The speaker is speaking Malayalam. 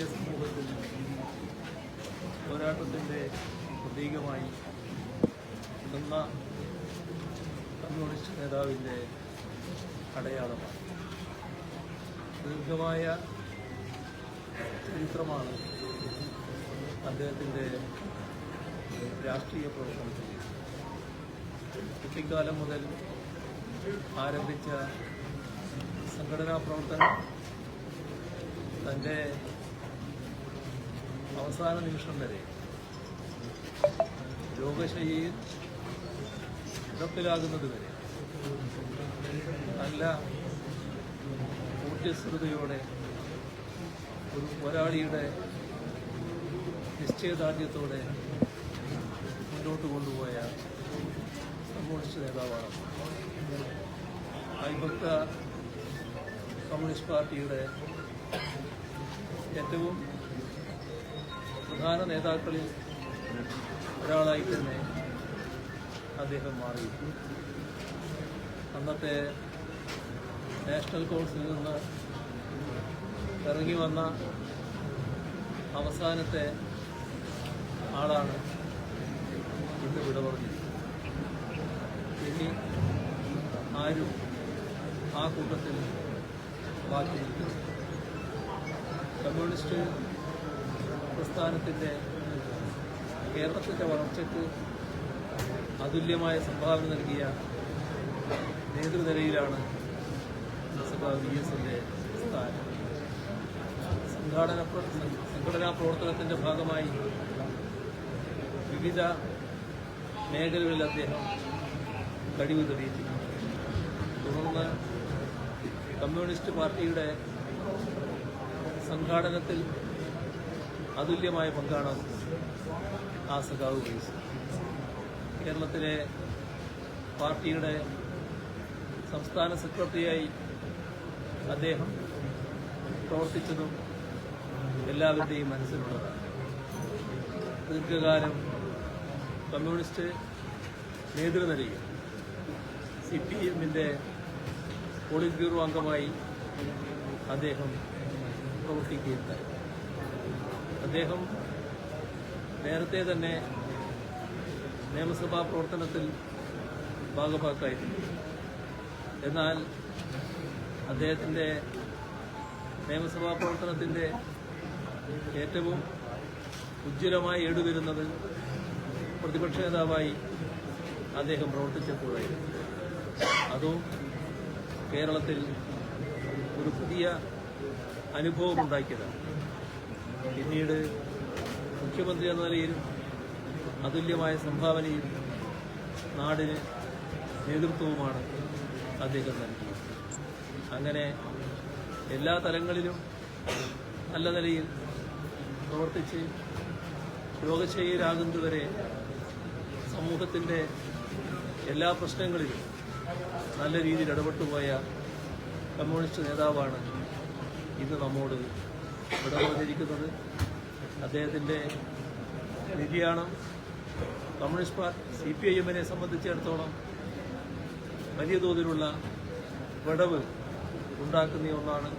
കേരളീയ സമൂഹത്തിൽ പോരാട്ടത്തിന്റെ പ്രതീകമായി ഇടുന്ന കമ്മ്യൂണിസ്റ്റ് നേതാവിന്റെ അടയാളമാണ്. ദീർഘമായ ചരിത്രമാണ് അദ്ദേഹത്തിന്റെ രാഷ്ട്രീയ പ്രവർത്തനത്തിൽ കുട്ടിക്കാലം മുതൽ ആരംഭിച്ച സംഘടനാ പ്രവർത്തനം തന്റെ അവസാന നിമിഷം വരെ രോഗശൈലിയിൽ കിടപ്പിലാകുന്നത് വരെ നല്ല ഊർജസ്വതയോടെ ഒരു പോരാളിയുടെ നിശ്ചയദാർഢ്യത്തോടെ മുന്നോട്ട് കൊണ്ടുപോയ കമ്മ്യൂണിസ്റ്റ് നേതാവാണ്. അയ്പക്ക കമ്മ്യൂണിസ്റ്റ് പാർട്ടിയുടെ ഏറ്റവും പ്രധാന നേതാക്കളിൽ ഒരാളായി തന്നെ അദ്ദേഹം മാറി. അന്നത്തെ നാഷണൽ കോൺസിൽ നിന്ന് ഇറങ്ങി വന്ന അവസാനത്തെ ആളാണ് ഇന്ന് വിട പറഞ്ഞത്. ഇനി ആരും ആ കൂട്ടത്തിൽ ബാക്കി കമ്മ്യൂണിസ്റ്റ് പ്രസ്ഥാനത്തിന്റെ കേരളത്തിന്റെ വളർച്ചയ്ക്ക് അതുല്യമായ സംഭാവന നൽകിയ നേതൃനിരയിലാണ് സഭ വി എസിന്റെ സ്ഥാനം. സംഘാടന സംഘടനാ പ്രവർത്തനത്തിന്റെ ഭാഗമായി വിവിധ മേഖലകളിൽ അദ്ദേഹം കഴിവ് തെളിയിച്ചിട്ടുണ്ട് തുടർന്ന് കമ്മ്യൂണിസ്റ്റ് പാർട്ടിയുടെ സംഘാടനത്തിൽ അതുല്യമായ പങ്കാണ് ആ സഖാവ് വഹിച്ചത്. കേരളത്തിലെ പാർട്ടിയുടെ സംസ്ഥാന സെക്രട്ടറിയായി അദ്ദേഹം പ്രവർത്തിച്ചതും എല്ലാവരുടെയും മനസ്സിലുള്ളതാണ്. ദീർഘകാലം കമ്മ്യൂണിസ്റ്റ് നേതൃനിരയിൽ സി പി എമ്മിന്റെ പോളിറ്റ് ബ്യൂറോ അംഗമായി അദ്ദേഹം പ്രവർത്തിക്കുകയുണ്ടായി. അദ്ദേഹം നേരത്തെ തന്നെ നിയമസഭാ പ്രവർത്തനത്തിൽ ഭാഗഭാക്കായിരുന്നു. എന്നാൽ അദ്ദേഹത്തിന്റെ നിയമസഭാ പ്രവർത്തനത്തിന്റെ ഏറ്റവും ഉജ്ജ്വലമായി ഏടുവരുന്നത് പ്രതിപക്ഷ നേതാവായി അദ്ദേഹം പ്രവർത്തിച്ചപ്പോഴായിരുന്നു. അതും കേരളത്തിൽ ഒരു പുതിയ അനുഭവം ഉണ്ടാക്കിയതാണ്. പിന്നീട് മുഖ്യമന്ത്രി എന്ന നിലയിലും അതുല്യമായ സംഭാവനയും നാടിന് നേതൃത്വവുമാണ് അദ്ദേഹം നൽകിയത്. അങ്ങനെ എല്ലാ തലങ്ങളിലും നല്ല നിലയിൽ പ്രവർത്തിച്ച് രോഗശൈലിയിലാകുന്നതുവരെ സമൂഹത്തിന്റെ എല്ലാ പ്രശ്നങ്ങളിലും നല്ല രീതിയിൽ ഇടപെട്ടുപോയ കമ്മ്യൂണിസ്റ്റ് നേതാവാണ് ഇന്ന് നമ്മോട് ഇടപെട്ടിരിക്കുന്നത് അദ്ദേഹത്തിന്റെ നിര്യാണം communist party C P I എമ്മിനെ സംബന്ധിച്ചിടത്തോളം വലിയ തോതിലുള്ള വിടവ് ഉണ്ടാക്കുന്ന ഒന്നാണ്